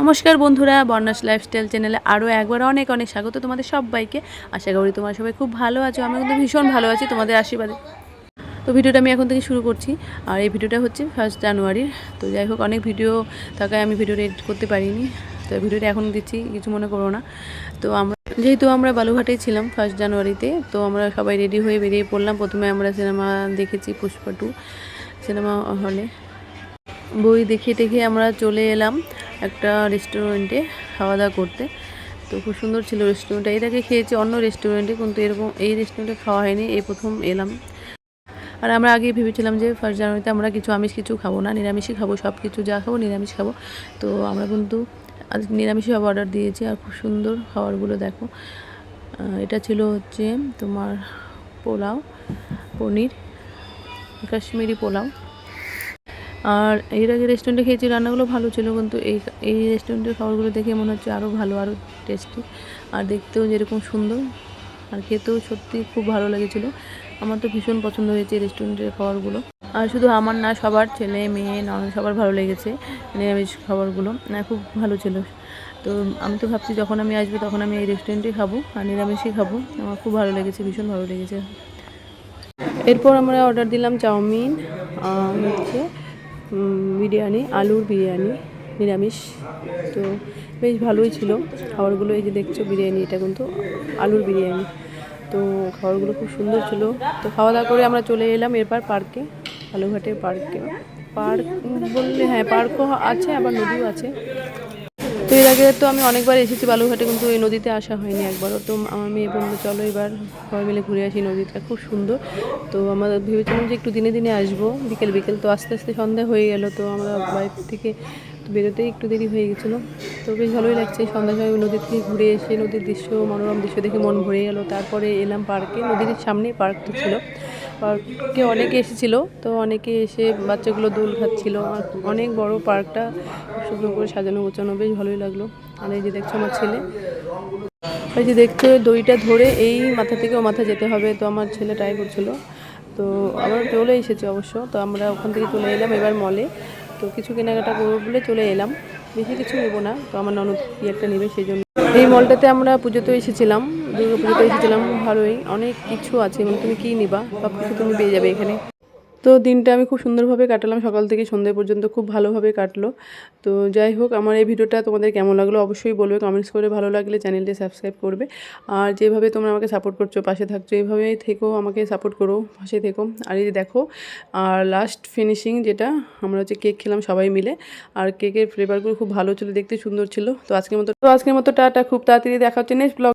নমস্কার বন্ধুরা, বর্ণাস লাইফস্টাইল চ্যানেলে আরও একবার অনেক অনেক স্বাগত তোমাদের সবাইকে। আশা করি তোমার সবাই খুব ভালো আছো আমি কিন্তু ভীষণ ভালো আছি তোমাদের আশীর্বাদে। তো ভিডিওটা আমি এখন থেকে শুরু করছি, আর এই ভিডিওটা হচ্ছে ফার্স্ট জানুয়ারির তো যাই হোক, অনেক ভিডিও থাকায় আমি ভিডিওটা এডিট করতে পারিনি, তো ভিডিওটা এখন দিচ্ছি, কিছু মনে করো না। তো আমরা, যেহেতু আমরা বালুঘাটেই ছিলাম ফার্স্ট জানুয়ারিতে তো আমরা সবাই রেডি হয়ে বেরিয়ে পড়লাম। প্রথমে আমরা সিনেমা দেখেছি পুষ্পা টু সিনেমা হলে বই দেখে টেখে আমরা চলে এলাম। একটা রেস্টুরেন্টে খাওয়া দাওয়া করতে। তো খুব সুন্দর ছিল রেস্টুরেন্টটা এর আগে খেয়েছি অন্য রেস্টুরেন্টে কিন্তু এরকম এই রেস্টুরেন্টে খাওয়া হয়নি। এই প্রথম এলাম। আর আমরা আগে ভেবেছিলাম যে ফার্স্ট জানুয়ারিতে আমরা কিছু আমিষ কিছু খাব না। নিরামিষই খাব সব কিছু যা খাব নিরামিষ খাব। তো আমরা কিন্তু আজ নিরামিষই সব অর্ডার দিয়েছি। আর খুব সুন্দর খাবারগুলো দেখো। এটা ছিল হচ্ছে তোমার পোলাও, পনির, কাশ্মীরি পোলাও। আর এর আগে রেস্টুরেন্টে খেয়েছি, রান্নাগুলো ভালো ছিল, কিন্তু এই এই রেস্টুরেন্টের খাবারগুলো দেখে মনে হচ্ছে আরও ভালো আরও টেস্টি আর দেখতেও যেরকম সুন্দর, আর খেতেও সত্যি খুব ভালো লেগেছিল। আমার তো ভীষণ পছন্দ হয়েছে এই রেস্টুরেন্টের খাবারগুলো। আর শুধু আমার না, সবার ছেলে, মেয়ে ননদ সবার ভালো লেগেছে নিরামিষ খাবারগুলো। না, খুব ভালো ছিল। তো আমি তো ভাবছি যখন আমি আসব তখন আমি এই রেস্টুরেন্টে খাব, আর নিরামিষই খাব। আমার খুব ভালো লেগেছে, ভীষণ ভালো লেগেছে। এরপর আমরা অর্ডার দিলাম চাউমিন হচ্ছে বিরিয়ানি, আলুর বিরিয়ানি, নিরামিষ। তো বেশ ভালোই ছিল। খাবারগুলো এই যে দেখছ, বিরিয়ানি, এটা কিন্তু আলুর বিরিয়ানি। তো খাবারগুলো খুব সুন্দর ছিল। তো খাওয়া দাওয়া করে আমরা চলে এলাম এরপর পার্কে বালুঘাটের পার্কে। পার্ক বললে হ্যাঁ পার্কও আছে, আবার নদীও আছে। তো এর আগে তো আমি অনেকবার এসেছি বালুঘাটে কিন্তু এই নদীতে আসা হয়নি একবারও। তো আমার মেয়ে বলল চলো এবার সবাই মিলে ঘুরে আসি নদীটা, খুব সুন্দর। তো আমরা ভেবেছিলাম যে একটু দিনে দিনে আসব, বিকেল বিকেল। তো আস্তে আস্তে সন্ধ্যা হয়ে গেল, তো আমরা বাড়ি থেকে বেরোতেই একটু দেরি হয়ে গেছিল। তো বেশ ভালোই লাগছে সন্ধ্যার সময় নদী থেকে ঘুরে এসে নদীর দৃশ্য, মনোরম দৃশ্য দেখে মন ভরে গেল। তারপরে এলাম পার্কে, নদীর সামনেই পার্কটা ছিল। পার্কে অনেকে এসেছিল, তো অনেকে এসে বাচ্চাগুলো দোল খাচ্ছিল। আর অনেক বড় পার্কটা সুন্দর করে সাজানো গোছানো, বেশ ভালোই লাগল। আর এই যে দেখছ আমার ছেলে। এই যে দেখছ, দড়িটা ধরে এই মাথা থেকে ও মাথা যেতে হবে, তো আমার ছেলে ট্রাই করছিল। তো আবার চলে এসেছে অবশ্য, তো আমরা ওখান থেকে চলে এলাম এবার মলে তো কিছু কেনাকাটা করব বলে চলে এলাম। বেশি কিছু নেব না, তো আমার ননদ কি একটা নেবে সেই জন্য। এই মলটাতে আমরা পুজোতে এসেছিলাম দুর্গা পুজোতে এসেছিলাম, ভালোই। অনেক কিছু আছে, এবং তুমি কী নিবা? সব কিছু তুমি পেয়ে যাবে এখানে। তো দিনটা আমি খুব সুন্দরভাবে কাটালাম। সকাল থেকে সন্ধ্যে পর্যন্ত খুব ভালোভাবে কাটলো। তো যাই হোক, আমার এই ভিডিওটা তোমাদের কেমন লাগল অবশ্যই বলবে। কমেন্টস করে ভালো লাগলে চ্যানেলটি সাবস্ক্রাইব করবে। আর যেভাবে তোমরা আমাকে সাপোর্ট করছ, পাশে থাকছো এইভাবেই থেকো, আমাকে সাপোর্ট করো, পাশে থেকো। আর এই দেখো, আর লাস্ট ফিনিশিং যেটা, আমরা হচ্ছে কেক খেলাম সবাই মিলে। আর কেকের ফ্লেভারগুলো খুব ভালো ছিল, দেখতে সুন্দর ছিল। তো আজকের মতো, তো আজকের মতো টাটা, খুব তাড়াতাড়ি দেখা হচ্ছে নেক্সট ব্লগ